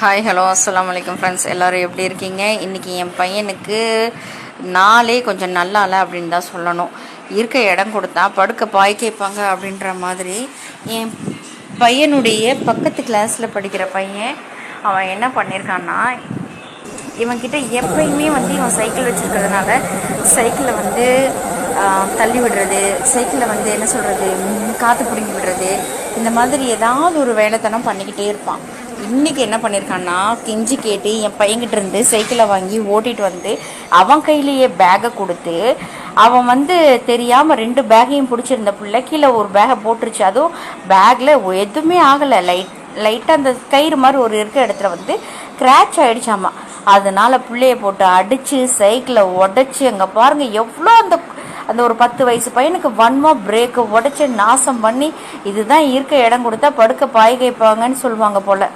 Hi hello அஸ்லாம் வலைக்கம் friends எல்லோரும் எப்படி இருக்கீங்க? இன்றைக்கி என் பையனுக்கு நாளே கொஞ்சம் நல்லா இல்லை அப்படின்னு தான் சொல்லணும். இருக்க இடம் கொடுத்தா படுக்க பாய் கேட்பாங்க அப்படின்ற மாதிரி என் பையனுடைய பக்கத்து கிளாஸில் படிக்கிற பையன் அவன் என்ன பண்ணியிருக்கான்னா இவன்கிட்ட எப்பயுமே வந்து இவன் சைக்கிள் வச்சுருக்கிறதுனால சைக்கிளை வந்து தள்ளி விடுறது சைக்கிளில் வந்து என்ன சொல்கிறது காற்று பிடுங்கி விடுறது இந்த மாதிரி ஏதாவது ஒரு வேலைத்தனம் பண்ணிக்கிட்டே இருப்பான். இன்றைக்கி என்ன பண்ணியிருக்கான்னா கெஞ்சி கேட்டு என் பையன்கிட்ட இருந்து சைக்கிளை வாங்கி ஓட்டிகிட்டு வந்து அவன் கையிலேயே பேகை கொடுத்து அவன் வந்து தெரியாமல் ரெண்டு பேகையும் பிடிச்சிருந்த பிள்ளை கீழே ஒரு பேகை போட்டுருச்சு. அதுவும் பேக்கில் எதுவுமே ஆகலை. லைட் லைட்டாக அந்த கயிறு மாதிரி ஒரு இருக்க இடத்துல வந்து கிராச் ஆகிடுச்சாமா அதனால பிள்ளைய போட்டு அடித்து சைக்கிளை உடச்சி அங்கே பாருங்கள் எவ்வளோ அந்த அந்த ஒரு பத்து வயசு பையனுக்கு வன்மா பிரேக்கை உடச்சி நாசம் பண்ணி இதுதான் இருக்க இடம் கொடுத்தா படுக்க பாய் கேட்பாங்கன்னு சொல்லுவாங்க போல்.